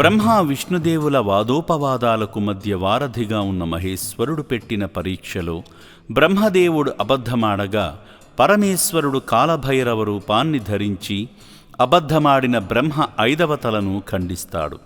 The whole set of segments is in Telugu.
బ్రహ్మ విష్ణుదేవుల వాదోపవాదాలకు మధ్య వారధిగా ఉన్న మహేశ్వరుడు పెట్టిన పరీక్షలో బ్రహ్మదేవుడు అబద్ధమాడగా పరమేశ్వరుడు కాలభైరవ రూపాన్ని ధరించి అబద్ధమాడిన బ్రహ్మ ఐదవ తలను ఖండిస్తాడు.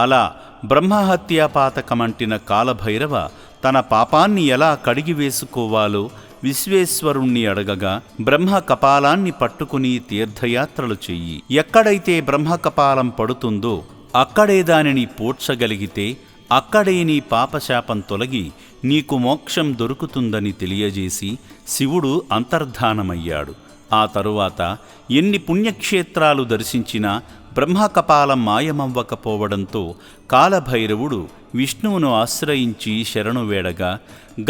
అలా బ్రహ్మహత్యాపాతకమంటిన కాలభైరవ తన పాపాన్ని ఎలా కడిగివేసుకోవాలో విశ్వేశ్వరుణ్ణి అడగగా బ్రహ్మ కపాలాన్ని పట్టుకుని తీర్థయాత్రలు చెయ్యి. ఎక్కడైతే బ్రహ్మ కపాలం పడుతుందో అక్కడే దానిని పూడ్చగలిగితే అక్కడే నీ పాపశాపం తొలగి నీకు మోక్షం దొరుకుతుందని తెలియజేసి శివుడు అంతర్ధానమయ్యాడు. ఆ తరువాత ఎన్ని పుణ్యక్షేత్రాలు దర్శించినా బ్రహ్మకపాలం మాయమవ్వకపోవడంతో కాలభైరవుడు విష్ణువును ఆశ్రయించి శరణు వేడగా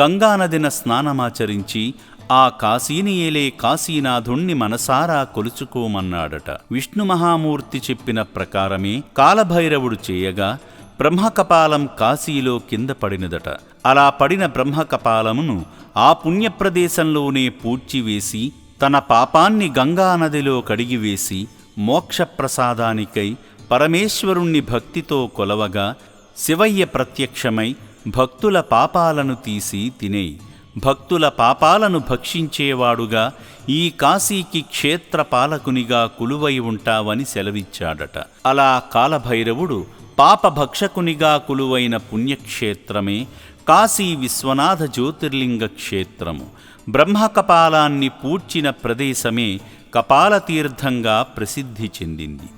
గంగానదిన స్నానమాచరించి ఆ కాశీనియేలే కాశీనాథుణ్ణి మనసారా కొలుచుకోమన్నాడట. విష్ణు మహామూర్తి చెప్పిన ప్రకారమే కాలభైరవుడు చేయగా బ్రహ్మకపాలం కాశీలో కింద పడినదట. అలా పడిన బ్రహ్మకపాలమును ఆ పుణ్యప్రదేశంలోనే పూడ్చివేసి తన పాపాన్ని గంగానదిలో కడిగివేసి మోక్షప్రసాదానికై పరమేశ్వరుణ్ణి భక్తితో కొలవగా శివయ్య ప్రత్యక్షమై భక్తుల పాపాలను తీసి తినేయి. భక్తుల పాపాలను భక్షించేవాడుగా ఈ కాశీకి క్షేత్రపాలకునిగా కులువై ఉంటావని సెలవిచ్చాడట. అలా కాలభైరవుడు పాపభక్షకునిగా కులువైన పుణ్యక్షేత్రమే కాశీ విశ్వనాథ జ్యోతిర్లింగ క్షేత్రము. బ్రహ్మకపాలాన్ని పూడ్చిన ప్రదేశమే కపాలతీర్థంగా ప్రసిద్ధి చెందింది.